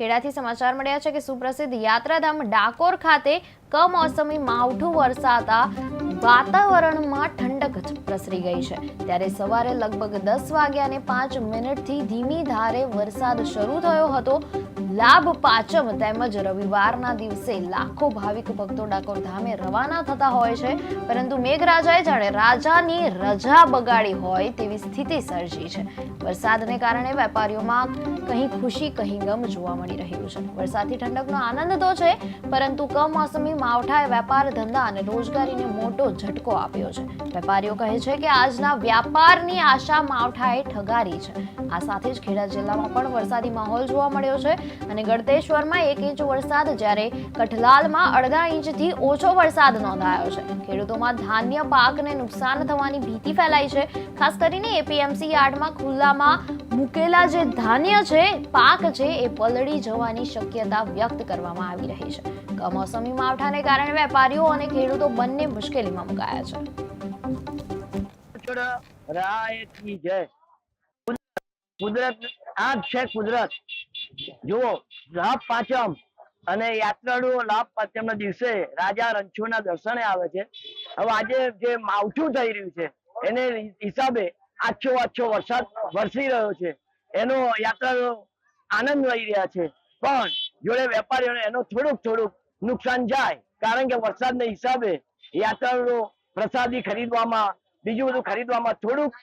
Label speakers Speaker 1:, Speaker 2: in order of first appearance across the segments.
Speaker 1: ખેડાથી સમાચાર મળ્યા છે કે સુપ્રસિદ્ધ યાત્રાધામ ડાકોર ખાતે કમોસમી માવઠું વરસાતા વાતાવરણમાં ઠંડક પ્રસરી ગઈ છે. ત્યારે સવારે લગભગ દસ વાગ્યાને પાંચ મિનિટથી ધીમી ધારે વરસાદ શરૂ થયો હતો. લાભ પાંચમ તેમજ રવિવારના દિવસે લાખો ભાવિક ભક્તો ડાકોર ધામે રવાના થતા હોય છે. પરંતુ મેઘરાજાએ જાણે રાજાની રજા બગાડી હોય તેવી સ્થિતિ સર્જી છે. વરસાદને કારણે વેપારીઓમાં કહી ખુશી કહી ગમ જોવા મળી રહ્યું છે. વરસાદથી ઠંડકનો આનંદ તો છે, પરંતુ કમોસમી માવઠાએ વેપાર ધંધા અને રોજગારીને મોટો ઝટકો આપ્યો છે. વેપારીઓ કહે છે કે આજના વ્યાપારની આશા માવઠાએ ઠગારી છે. આ સાથે જ ખેડા જિલ્લામાં પણ વરસાદી માહોલ જોવા મળ્યો છે. અને ગળતેશ્વરમાં એક ઇંચ વરસાદ જ્યારે કઠલાલમાં અડધા ઇંચથી ઓછો વરસાદ નોંધાયો છે. ખેડૂતોમાં ધાન્ય પાકને નુકસાન થવાની ભીતિ ફેલાઈ છે. ખાસ કરીને એપીએમસી યાર્ડમાં ખુલ્લામાં મૂકેલા જે ધાન્ય છે, પાક છે, એ પલળી જવાની શક્યતા વ્યક્ત કરવામાં આવી રહી છે. કમોસમી માવઠાને કારણે વેપારીઓ અને ખેડૂતો બંને મુશ્કેલીમાં મુકાયા છે.
Speaker 2: કુદરત આ છે કુદરત. જુઓ, લાભ પાંચમ અને યાત્રાળુઓ લાભ પાંચમ દિવસે રાજા રણછોડના દર્શને આવે છે. હવે આજે જે માવઠું થઈ રહ્યું છે, એને હિસાબે આછો આછો વરસાદ વરસી રહ્યો છે. એનો યાત્રાળુઓ આનંદ લઈ રહ્યા છે. પણ જોડે વેપારીઓને એનો થોડુંક થોડુંક નુકસાન જાય, કારણ કે વરસાદના હિસાબે યાત્રાળુઓ પ્રસાદી ખરીદવામાં, બીજું બધું ખરીદવામાં થોડુંક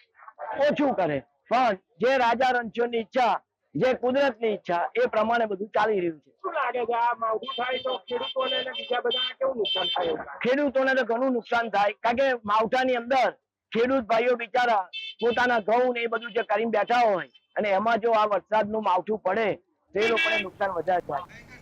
Speaker 2: ઓછું કરે. પણ જે રાજા રણછોડની ઈચ્છા જે કુદરતની ઈચ્છા એ પ્રમાણે બધું ચાલી રહ્યું છે.
Speaker 3: શું લાગે છે આ માવઠું થાય તો ખેડૂતોને અને બીજા બધાને કેવું નુકસાન થાય
Speaker 2: ખેડૂતોને તો ઘણું નુકસાન થાય કારણ કે માવઠાની અંદર ખેડૂત ભાઈઓ બિચારા પોતાના ઘઉં ને એ બધું જે કરીને બેઠા હોય અને એમાં જો આ વરસાદનું માવઠું પડે તો એ લોકોને નુકસાન વધારે થાય.